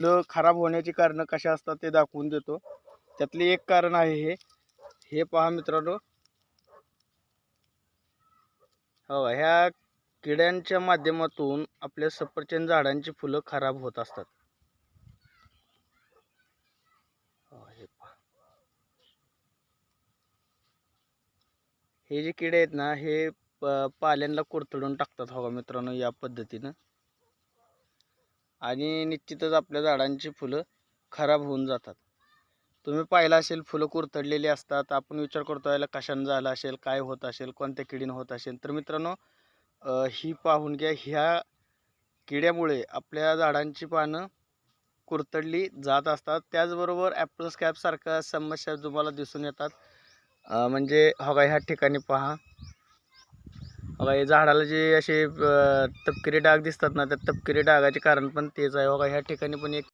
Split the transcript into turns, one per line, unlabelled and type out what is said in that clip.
फुलं खराब होण्याची कारणं कशा असतात ते दाखवून देतो. त्यातले एक कारण आहे हे. हे पहा मित्रांनो. हो ह्या किड्यांच्या माध्यमातून आपल्या सफरचंद झाडांची फुलं खराब होत असतात. हो, हे पहा. हे जे किडे आहेत ना हे प- पाल्यांना कुरतडून टाकतात हो मित्रांनो या पद्धतीनं. आणि निश्चितच आपल्या झाडांची फुलं खराब होऊन जातात. तुम्ही पाहिलं असेल फुलं कुरतडलेली असतात. आपण विचार करतो याला कशानं झालं असेल काय होत असेल कोणत्या किडीनं होत असेल? तर मित्रांनो ही पाहून घ्या ह्या किड्यामुळे आपल्या झाडांची पानं कुरतडली जात असतात. त्याचबरोबर ॲपल स्कॅपसारख्या समस्या तुम्हाला दिसून येतात. म्हणजे हो हवा ह्या ठिकाणी पहा. बघा हे झाडाला जे असे तपकिरी डाग दिसतात ना त्या तपकिरी डागाचे कारण पण तेच आहे. बघा ह्या ठिकाणी पण एक